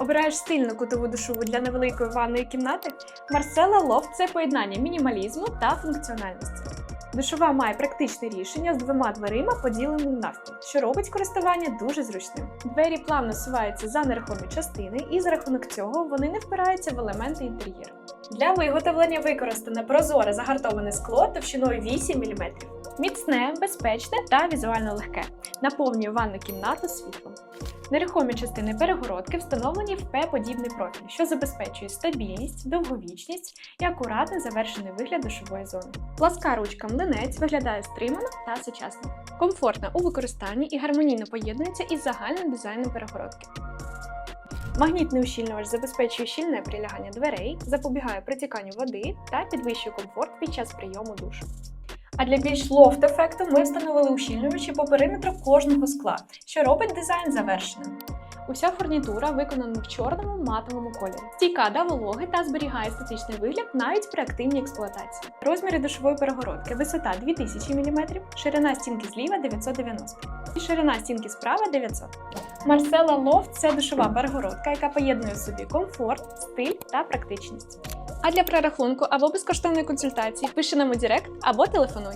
Обираєш стильну кутову душову для невеликої ванної кімнати? Марсела Лофт це поєднання мінімалізму та функціональності. Душова має практичне рішення з двома дверима, поділеним навпіл, що робить користування дуже зручним. Двері плавно суваються за нерухомі частини, і за рахунок цього вони не впираються в елементи інтер'єру. Для виготовлення використане прозоре загартоване скло товщиною 8 мм. Міцне, безпечне та візуально легке. Наповнює ванну кімнату світлом. Нерухомі частини перегородки встановлені в П-подібний профіль, що забезпечує стабільність, довговічність і акуратний завершений вигляд душової зони. Пласка ручка млинець виглядає стримано та сучасно, комфортна у використанні і гармонійно поєднується із загальним дизайном перегородки. Магнітний ущільнювач забезпечує щільне прилягання дверей, запобігає притіканню води та підвищує комфорт під час прийому душу. А для більш лофт-ефекту ми встановили ущільнювачі по периметру кожного скла, що робить дизайн завершеним. Уся фурнітура виконана в чорному матовому кольорі. Стійка до вологи та зберігає естетичний вигляд навіть при активній експлуатації. Розміри душової перегородки висота 2000 мм, ширина стінки зліва 990 і ширина стінки справа 900. Марсела Лофт це душова перегородка, яка поєднує в собі комфорт, стиль та практичність. А для прорахунку або безкоштовної консультації пиши нам у Директ або телефонуй.